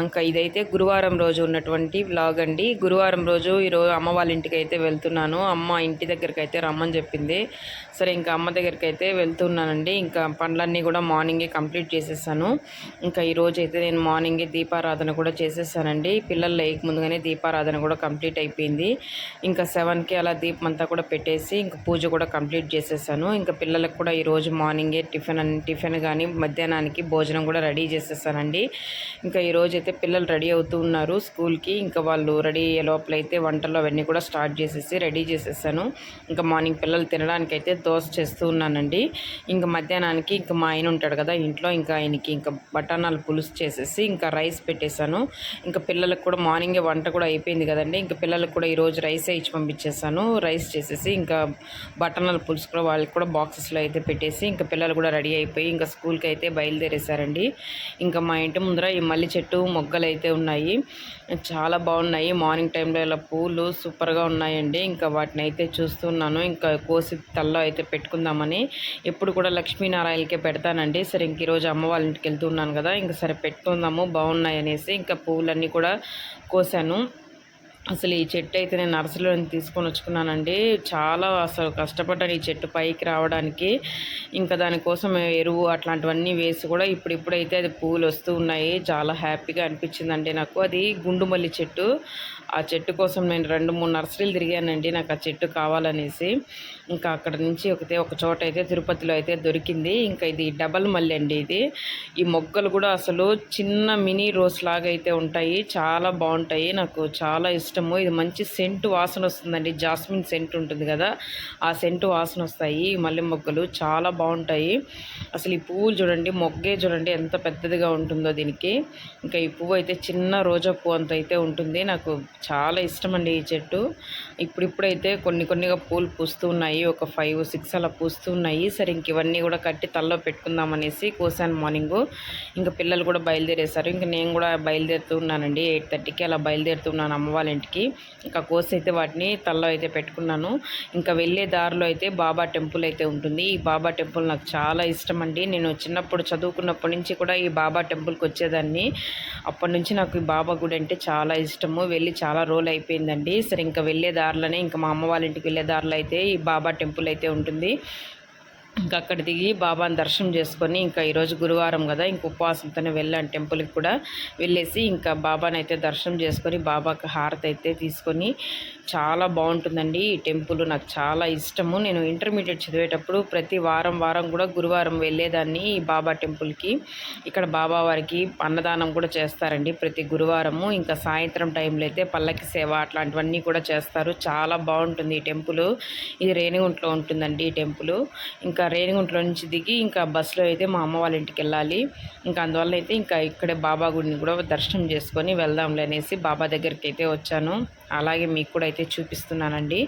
ఇంకా ఇదైతే గురువారం రోజు ఉన్నటువంటి వ్లాగ్ అండి. గురువారం రోజు ఈరోజు అమ్మ వాళ్ళ ఇంటికి అయితే వెళ్తున్నాను. అమ్మ ఇంటి దగ్గరికి అయితే రమ్మని చెప్పింది. సరే ఇంకా అమ్మ దగ్గరికి అయితే వెళ్తున్నానండి. ఇంకా పనులన్నీ కూడా మార్నింగే కంప్లీట్ చేసేసాను. ఇంకా ఈరోజు అయితే నేను మార్నింగే దీపారాధన కూడా చేసేసానండి. పిల్లలు లేక ముందుగానే దీపారాధన కూడా కంప్లీట్ అయిపోయింది. ఇంకా సెవెన్కి అలా దీపం అంతా కూడా పెట్టేసి ఇంకా పూజ కూడా కంప్లీట్ చేసేసాను. ఇంకా పిల్లలకు కూడా ఈరోజు మార్నింగే టిఫిన్ టిఫిన్ కానీ మధ్యాహ్నానికి భోజనం కూడా రెడీ చేసేసానండి. ఇంకా ఈరోజు అయితే పిల్లలు రెడీ అవుతూ ఉన్నారు స్కూల్కి. ఇంకా వాళ్ళు రెడీ అయ్యే లోపల అయితే వంటలు అవన్నీ కూడా స్టార్ట్ చేసేసి రెడీ చేసేసాను. ఇంకా మార్నింగ్ పిల్లలు తినడానికి అయితే దోశ చేస్తూ ఉన్నానండి. ఇంకా మధ్యాహ్నానికి ఇంకా మా ఆయన ఉంటాడు కదా ఇంట్లో ఇంకా ఆయనకి ఇంకా బఠానాలు పులుసు చేసేసి ఇంకా రైస్ పెట్టేశాను. ఇంకా పిల్లలకు కూడా మార్నింగే వంట కూడా అయిపోయింది కదండి. ఇంకా పిల్లలకు కూడా ఈరోజు రైస్ ఇచ్చి పంపించేసాను రైస్ చేసేసి ఇంకా బఠానాల పులుసు కూడా వాళ్ళకి కూడా బాక్సెస్లో అయితే పెట్టేసి ఇంకా పిల్లలు కూడా రెడీ అయిపోయి ఇంకా స్కూల్కి అయితే బయలుదేరేశారండి. ఇంకా మా ఇంటి ముందర ఈ మల్లి చెట్టు మొగ్గలు అయితే ఉన్నాయి. చాలా బాగున్నాయి. మార్నింగ్ టైంలో ఇలా పూలు సూపర్గా ఉన్నాయండి. ఇంకా వాటిని అయితే చూస్తున్నాను. ఇంకా కోసి తల్లో అయితే పెట్టుకుందామని. ఎప్పుడు కూడా లక్ష్మీనారాయణకే పెడతానండి. సరే ఇంక ఈరోజు అమ్మ వాళ్ళ ఇంటికి వెళ్తున్నాను కదా. ఇంకా సరే పెట్టుకుందాము. బాగున్నాయి అనేసి ఇంకా పువ్వులన్నీ కూడా కోసాను. అసలు ఈ చెట్టు అయితే నేను నర్సరీలో తీసుకొని వచ్చుకున్నానండి. చాలా అసలు కష్టపడ్డాను ఈ చెట్టు పైకి రావడానికి. ఇంకా దానికోసం ఎరువు అట్లాంటివన్నీ వేసి కూడా ఇప్పుడిప్పుడైతే అది పువ్వులు వస్తూ ఉన్నాయి. చాలా హ్యాపీగా అనిపించిందండి నాకు. అది గుండుమల్లి చెట్టు. ఆ చెట్టు కోసం నేను రెండు మూడు నర్సరీలు తిరిగానండి నాకు ఆ చెట్టు కావాలనేసి. ఇంకా అక్కడ నుంచి ఒకతే ఒక చోట అయితే తిరుపతిలో అయితే దొరికింది. ఇంకా ఇది డబల్ మల్లి అండి ఇది. ఈ మొగ్గలు కూడా అసలు చిన్న మినీ రోస్ లాగా అయితే ఉంటాయి. చాలా బాగుంటాయి. నాకు చాలా ఇష్టము. ఇది మంచి సెంటు వాసన వస్తుందండి. జాస్మిన్ సెంట్ ఉంటుంది కదా ఆ సెంటు వాసన వస్తాయి. మల్లె మొగ్గలు చాలా బాగుంటాయి. అసలు ఈ పువ్వులు చూడండి మొగ్గే చూడండి ఎంత పెద్దదిగా ఉంటుందో దీనికి. ఇంకా ఈ పువ్వు అయితే చిన్న రోజా పువ్వు అంత అయితే ఉంటుంది. నాకు చాలా ఇష్టం అండి ఈ చెట్టు. ఇప్పుడిప్పుడైతే కొన్ని కొన్నిగా పూలు పూస్తూ ఉన్నాయి. ఒక ఫైవ్ సిక్స్ అలా పూస్తూ ఉన్నాయి. సరే ఇంక ఇవన్నీ కూడా కట్టి తల్లో పెట్టుకుందామనేసి కోసాను మార్నింగు. ఇంకా పిల్లలు కూడా బయలుదేరేశారు. ఇంకా నేను కూడా బయలుదేరుతూ ఉన్నానండి. ఎయిట్ థర్టీకి అలా బయలుదేరుతున్నాను అమ్మ వాళ్ళ ఇంటికి. ఇంకా కోసి అయితే వాటిని తల్లో అయితే పెట్టుకున్నాను. ఇంకా వెళ్ళే దారిలో అయితే బాబా టెంపుల్ అయితే ఉంటుంది. ఈ బాబా టెంపుల్ టెంపుల్ నాకు చాలా ఇష్టం అండి నేను చిన్నప్పుడు చదువుకున్నప్పటి నుంచి కూడా ఈ బాబా టెంపుల్కి వచ్చేదాన్ని. అప్పటి నుంచి నాకు ఈ బాబా గుడి అంటే చాలా ఇష్టము. వెళ్ళి చాలా చాలా రోజులు అయిపోయిందండి. సరే ఇంకా వెళ్ళే దారిలోనే ఇంకా మా అమ్మ వాళ్ళ ఇంటికి వెళ్ళే దారిలో అయితే ఈ బాబా టెంపుల్ అయితే ఉంటుంది. ఇంకా అక్కడ దిగి బాబాని దర్శనం చేసుకొని ఇంకా ఈరోజు గురువారం కదా ఇంక ఉపవాసంతోనే వెళ్ళాను టెంపుల్కి కూడా. వెళ్ళేసి ఇంకా బాబాని అయితే దర్శనం చేసుకొని బాబాకి హారతి అయితే తీసుకొని చాలా బాగుంటుందండి. ఈ టెంపుల్ నాకు చాలా ఇష్టము. నేను ఇంటర్మీడియట్ చదివేటప్పుడు ప్రతి వారం వారం కూడా గురువారం వెళ్ళేదాన్ని ఈ బాబా టెంపుల్కి. ఇక్కడ బాబా వారికి అన్నదానం కూడా చేస్తారండి ప్రతి గురువారము. ఇంకా సాయంత్రం టైంలో అయితే పల్లకి సేవ అట్లాంటివన్నీ కూడా చేస్తారు. చాలా బాగుంటుంది ఈ టెంపుల్. ఇది రేణిగుంట్లో ఉంటుందండి ఈ టెంపుల్. ఇంకా రేణిగుంట్లో నుంచి దిగి ఇంకా బస్సులో అయితే మా అమ్మ వాళ్ళ ఇంటికి వెళ్ళాలి. ఇంకా అందువల్ల అయితే ఇంకా ఇక్కడే బాబా గుడిని కూడా దర్శనం చేసుకొని వెళ్దాంలే అనేసి బాబా దగ్గరికి అయితే వచ్చాను. అలాగే మీకు కూడా అయితే చూపిస్తున్నానండి.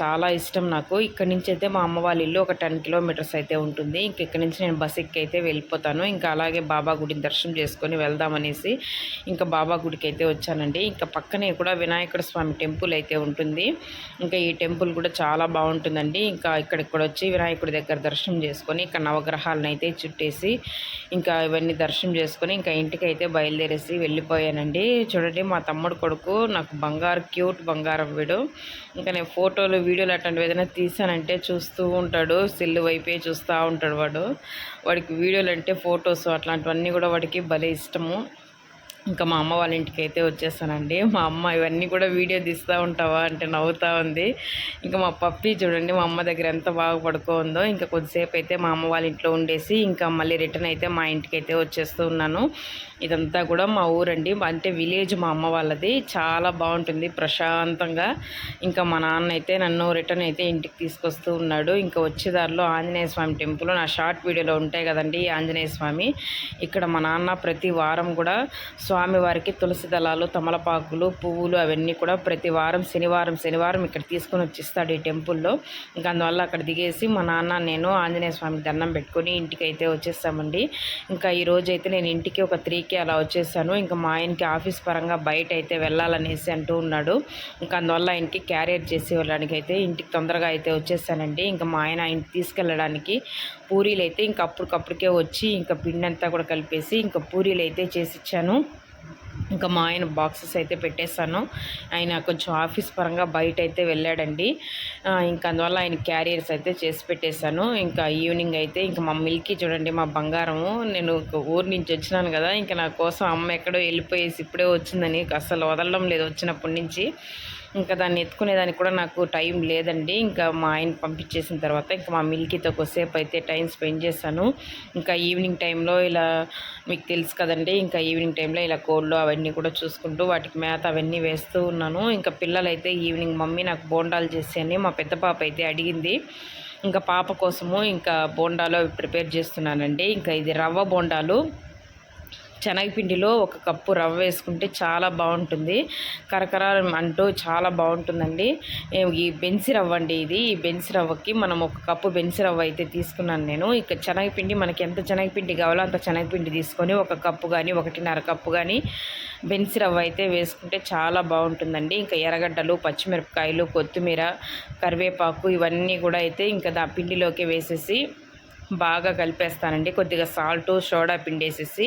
చాలా ఇష్టం నాకు. ఇక్కడ నుంచి అయితే మా అమ్మ వాళ్ళ ఇల్లు ఒక టెన్ కిలోమీటర్స్ అయితే ఉంటుంది. ఇంక ఇక్కడ నుంచి నేను బస్ ఎక్కి అయితే వెళ్ళిపోతాను. ఇంకా అలాగే బాబా గుడిని దర్శనం చేసుకొని వెళ్దామనేసి ఇంకా బాబా గుడికి అయితే వచ్చానండి. ఇంకా పక్కనే కూడా వినాయకుడ స్వామి టెంపుల్ అయితే ఉంటుంది. ఇంకా ఈ టెంపుల్ కూడా చాలా బాగుంటుందండి. ఇంకా ఇక్కడికి కూడా వచ్చి వినాయకుడి దగ్గర దర్శనం చేసుకొని ఇక్కడ నవగ్రహాలను అయితే చుట్టేసి ఇంకా ఇవన్నీ దర్శనం చేసుకొని ఇంకా ఇంటికి అయితే బయలుదేరేసి వెళ్ళిపోయానండి. చూడండి మా తమ్ముడు కొడుకు నాకు బంగారు క్యూట్ బంగారం వీడు. ఇంకా నేను ఫోటోలు వీడియోలు అట్లాంటివి ఏదైనా తీసానంటే చూస్తూ ఉంటాడు. సెల్లు వైపే చూస్తూ ఉంటాడు వాడు. వాడికి వీడియోలు అంటే ఫొటోస్ అట్లాంటివన్నీ కూడా వాడికి భలే ఇష్టము. ఇంకా మా అమ్మ వాళ్ళ ఇంటికి అయితే వచ్చేసానండి మా అమ్మ ఇవన్నీ కూడా వీడియో తీస్తూ ఉంటావా అంటే నవ్వుతూ ఉంది. ఇంకా మా పప్పి చూడండి మా అమ్మ దగ్గర ఎంత బాగా పడుకోందో. ఇంకా కొద్దిసేపు అయితే మా అమ్మ వాళ్ళ ఇంట్లో ఉండేసి ఇంకా మళ్ళీ రిటర్న్ అయితే మా ఇంటికి అయితే వచ్చేస్తూ ఉన్నాను. ఇదంతా కూడా మా ఊరండి. అంటే విలేజ్ మా అమ్మ వాళ్ళది. చాలా బాగుంటుంది ప్రశాంతంగా. ఇంకా మా నాన్న అయితే నన్ను రిటర్న్ అయితే ఇంటికి తీసుకొస్తూ ఉన్నాడు. ఇంకా వచ్చేదారిలో ఆంజనేయ స్వామి టెంపుల్. నా షార్ట్ వీడియోలో ఉంటాయి కదండి ఆంజనేయ స్వామి. ఇక్కడ మా నాన్న ప్రతి వారం కూడా స్వామివారికి తులసి దళాలు తమలపాకులు పువ్వులు అవన్నీ కూడా ప్రతి వారం శనివారం శనివారం ఇక్కడ తీసుకొని వచ్చిస్తాడు ఈ టెంపుల్లో. ఇంకా అందువల్ల అక్కడ దిగేసి మా నాన్న నేను ఆంజనేయ స్వామికి దండం పెట్టుకొని ఇంటికి అయితే వచ్చేస్తామండి. ఇంకా ఈ రోజు అయితే నేను ఇంటికి ఒక త్రీకి అలా వచ్చేసాను. ఇంకా మా ఆయనకి ఆఫీస్ పరంగా బయట అయితే వెళ్ళాలనేసి అంటూ ఉన్నాడు. ఇంకా అందువల్ల ఆయనకి క్యారియర్ చేసి వెళ్ళడానికి అయితే ఇంటికి తొందరగా అయితే వచ్చేసానండి ఇంకా మా ఆయన ఆయనకి తీసుకెళ్ళడానికి పూరీలు అయితే ఇంకా అప్పటికప్పటికే వచ్చి ఇంకా పిండి అంతా కూడా కలిపేసి ఇంకా పూరీలు అయితే చేసి ఇచ్చాను ఇంకా మా ఆయన బాక్సెస్ అయితే పెట్టేశాను. ఆయన కొంచెం ఆఫీస్ పరంగా బయట అయితే వెళ్ళాడండి ఇంకా అందువల్ల ఆయన క్యారియర్స్ అయితే చేసి పెట్టేశాను. ఇంకా ఈవినింగ్ అయితే ఇంకా మా మిల్కీ చూడండి మా బంగారము. నేను ఊరు నుంచి వచ్చినాను కదా ఇంకా నా కోసం అమ్మ ఎక్కడో వెళ్ళిపోయేసి ఇప్పుడే వచ్చిందని అసలు వదలడం లేదు వచ్చినప్పటి నుంచి. ఇంకా దాన్ని ఎత్తుకునేదానికి కూడా నాకు టైం లేదండి. ఇంకా మా ఆయన పంపించేసిన తర్వాత ఇంకా మా మిల్కీతో కొద్దిసేపు అయితే టైం స్పెండ్ చేశాను. ఇంకా ఈవినింగ్ టైంలో ఇలా మీకు తెలుసు కదండి ఇంకా ఈవినింగ్ టైంలో ఇలా కోళ్ళు అవన్నీ కూడా చూసుకుంటూ వాటికి మేత అవన్నీ వేస్తూ ఉన్నాను. ఇంకా పిల్లలైతే ఈవినింగ్ మమ్మీ నాకు బోండాలు చేసేయని మా పెద్ద పాప అయితే అడిగింది. ఇంకా పాప కోసము ఇంకా బోండాలు ప్రిపేర్ చేస్తున్నానండి. ఇంకా ఇది రవ్వ బోండాలు. శనగపిండిలో ఒక కప్పు రవ్వ వేసుకుంటే చాలా బాగుంటుంది. కరకర అంటూ చాలా బాగుంటుందండి. ఈ బెన్సి రవ్వ అండి ఇది. ఈ బెన్సి రవ్వకి మనం ఒక కప్పు బెన్సి రవ్వ అయితే తీసుకున్నాను నేను. ఇక శనగపిండి మనకి ఎంత శనగపిండి కావాలో అంత శనగపిండి తీసుకొని ఒక కప్పు కానీ ఒకటిన్నర కప్పు కానీ బెన్సి రవ్వ అయితే వేసుకుంటే చాలా బాగుంటుందండి. ఇంకా ఎర్రగడ్డలు పచ్చిమిరపకాయలు కొత్తిమీర కరివేపాకు ఇవన్నీ కూడా అయితే ఇంకా దా పిండిలోకి వేసేసి బాగా కలిపేస్తానండి. కొద్దిగా సాల్ట్ సోడా పిండి వేసేసి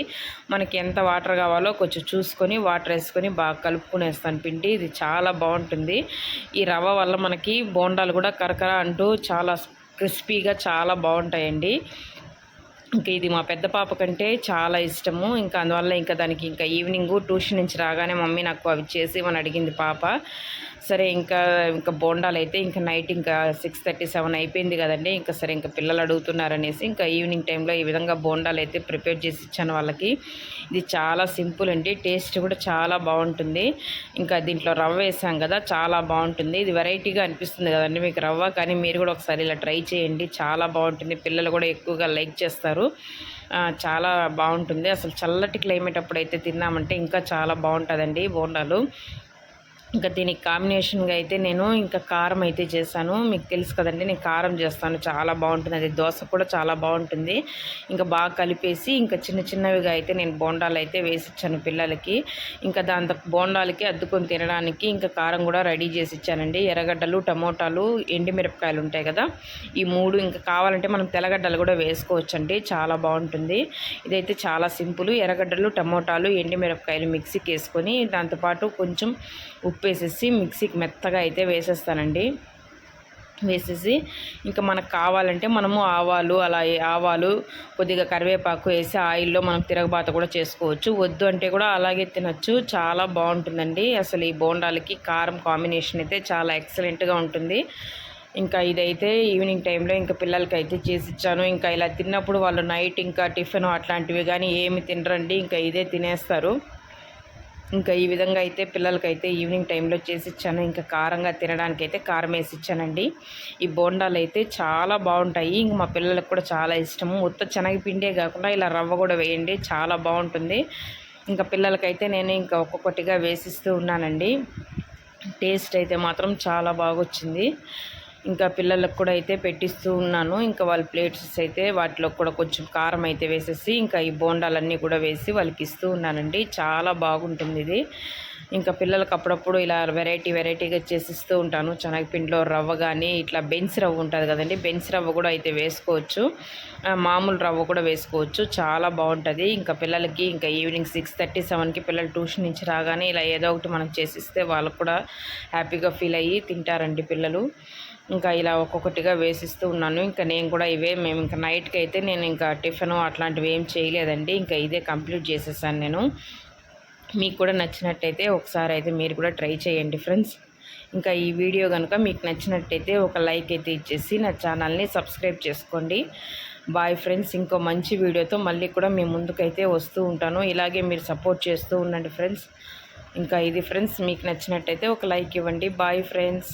మనకి ఎంత వాటర్ కావాలో కొంచెం చూసుకొని వాటర్ వేసుకొని బాగా కలుపుకునేస్తాను పిండి. ఇది చాలా బాగుంటుంది. ఈ రవ్వ వల్ల మనకి బోండాలు కూడా కరకర అంటూ చాలా క్రిస్పీగా చాలా బాగుంటాయండి. ఇంకా ఇది మా పెద్ద పాప కంటే చాలా ఇష్టము. ఇంకా అందువల్ల ఇంకా దానికి ఇంకా ఈవినింగ్ ట్యూషన్ నుంచి రాగానే మమ్మీ నాకు అవి చేసి ఇవ్వని అడిగింది పాప. సరే ఇంకా ఇంకా బోండాలు అయితే ఇంకా నైట్ ఇంకా సిక్స్ థర్టీ సెవెన్ అయిపోయింది కదండి. ఇంకా సరే ఇంకా పిల్లలు అడుగుతున్నారనేసి ఇంకా ఈవినింగ్ టైంలో ఈ విధంగా బోండాలు అయితే ప్రిపేర్ చేసి ఇచ్చాను వాళ్ళకి. ఇది చాలా సింపుల్ అండి టేస్ట్ కూడా చాలా బాగుంటుంది. ఇంకా దీంట్లో రవ్వ వేసాం కదా చాలా బాగుంటుంది. ఇది వెరైటీగా అనిపిస్తుంది కదండి మీకు రవ్వ కానీ మీరు కూడా ఒకసారి ఇలా ట్రై చేయండి. చాలా బాగుంటుంది పిల్లలు కూడా ఎక్కువగా లైక్ చేస్తారు. చాలా బాగుంటుంది. అసలు చల్లటి క్లైమేట్ అప్పుడైతే తిన్నామంటే ఇంకా చాలా బాగుంటుందండి బోండాలు. ఇంకా దీనికి కాంబినేషన్గా అయితే నేను ఇంకా కారం అయితే చేశాను. మీకు తెలుసు కదండి నేను కారం చేస్తాను. చాలా బాగుంటుంది. అది దోశ కూడా చాలా బాగుంటుంది. ఇంకా బాగా కలిపేసి ఇంకా చిన్న చిన్నవిగా అయితే నేను బోండాలు అయితే వేసిచ్చాను పిల్లలకి. ఇంకా దాంతో బోండాలకి అద్దుకొని తినడానికి ఇంకా కారం కూడా రెడీ చేసి ఇచ్చానండి. ఎర్రగడ్డలు టమోటాలు ఎండిమిరపకాయలు ఉంటాయి కదా ఈ మూడు ఇంకా కావాలంటే మనం తెల్లగడ్డలు కూడా వేసుకోవచ్చండి. చాలా బాగుంటుంది. ఇదైతే చాలా సింపుల్. ఎర్రగడ్డలు టమోటాలు ఎండిమిరపకాయలు మిక్సీకి వేసుకొని దాంతోపాటు కొంచెం ఉప్పు వేసేసి మిక్సీకి మెత్తగా అయితే వేసేస్తానండి. వేసేసి ఇంకా మనకు కావాలంటే మనము ఆవాలు అలా ఆవాలు కొద్దిగా కరివేపాకు వేసి ఆయిల్లో మనం తిరగబాత కూడా చేసుకోవచ్చు. వద్దు అంటే కూడా అలాగే తినచ్చు. చాలా బాగుంటుందండి. అసలు ఈ బోండాలకి కారం కాంబినేషన్ అయితే చాలా ఎక్సలెంట్గా ఉంటుంది. ఇంకా ఇదైతే ఈవినింగ్ టైంలో ఇంకా పిల్లలకి అయితే చేసి ఇచ్చాను. ఇంకా ఇలా తిన్నప్పుడు వాళ్ళు నైట్ ఇంకా టిఫిన్ అట్లాంటివి కానీ ఏమి తినరండి. ఇంకా ఇదే తినేస్తారు. ఇంకా ఈ విధంగా అయితే పిల్లలకైతే ఈవినింగ్ టైంలో చేసి ఇచ్చాను. ఇంకా కారంగా తినడానికి అయితే కారం వేసి ఇచ్చానండి. ఈ బోండాలు అయితే చాలా బాగుంటాయి. ఇంక మా పిల్లలకు కూడా చాలా ఇష్టము. ఉత్త శనగపిండే కాకుండా ఇలా రవ్వ కూడా వేయండి చాలా బాగుంటుంది. ఇంకా పిల్లలకైతే నేను ఇంకా ఒక్కొక్కటిగా వేసిస్తూ ఉన్నానండి. టేస్ట్ అయితే మాత్రం చాలా బాగా వచ్చింది ఇంకా పిల్లలకు కూడా అయితే పెట్టిస్తూ ఉన్నాను. ఇంకా వాళ్ళ ప్లేట్స్ అయితే వాటిలో కూడా కొంచెం కారం అయితే వేసేసి ఇంకా ఈ బోండాలన్నీ కూడా వేసి వాళ్ళకి ఇస్తూ ఉన్నానండి. చాలా బాగుంటుంది ఇది. ఇంకా పిల్లలకు అప్పుడప్పుడు ఇలా వెరైటీ వెరైటీగా చేసిస్తూ ఉంటాను. శనగపిండిలో రవ్వ కానీ ఇట్లా బెన్స్ రవ్వ ఉంటుంది కదండి బెన్స్ రవ్వ కూడా అయితే వేసుకోవచ్చు. మామూలు రవ్వ కూడా వేసుకోవచ్చు. చాలా బాగుంటుంది. ఇంకా పిల్లలకి ఇంకా ఈవినింగ్ సిక్స్ థర్టీ సెవెన్కి పిల్లలు ట్యూషన్ నుంచి రాగానే ఇలా ఏదో ఒకటి మనం చేసిస్తే వాళ్ళకు కూడా హ్యాపీగా ఫీల్ అయ్యి తింటారండి పిల్లలు. ఇంకా ఇలా ఒక్కొక్కటిగా వేసిస్తూ ఉన్నాను. ఇంకా నేను కూడా ఇవే మేము ఇంకా నైట్కి అయితే నేను ఇంకా టిఫిన్ అట్లాంటివి ఏం చేయలేదండి. ఇంకా ఇదే కంప్లీట్ చేసేసాను నేను. మీకు కూడా నచ్చినట్టయితే ఒకసారి అయితే మీరు కూడా ట్రై చేయండి ఫ్రెండ్స్. ఇంకా ఈ వీడియో కనుక మీకు నచ్చినట్టయితే ఒక లైక్ అయితే ఇచ్చేసి నా ఛానల్ని సబ్స్క్రైబ్ చేసుకోండి. బాయ్ ఫ్రెండ్స్ ఇంకో మంచి వీడియోతో మళ్ళీ కూడా మీ ముందుకైతే వస్తూ ఉంటాను. ఇలాగే మీరు సపోర్ట్ చేస్తూ ఉండండి ఫ్రెండ్స్. ఇంకా ఇది ఫ్రెండ్స్ మీకు నచ్చినట్టయితే ఒక లైక్ ఇవ్వండి. Bye friends.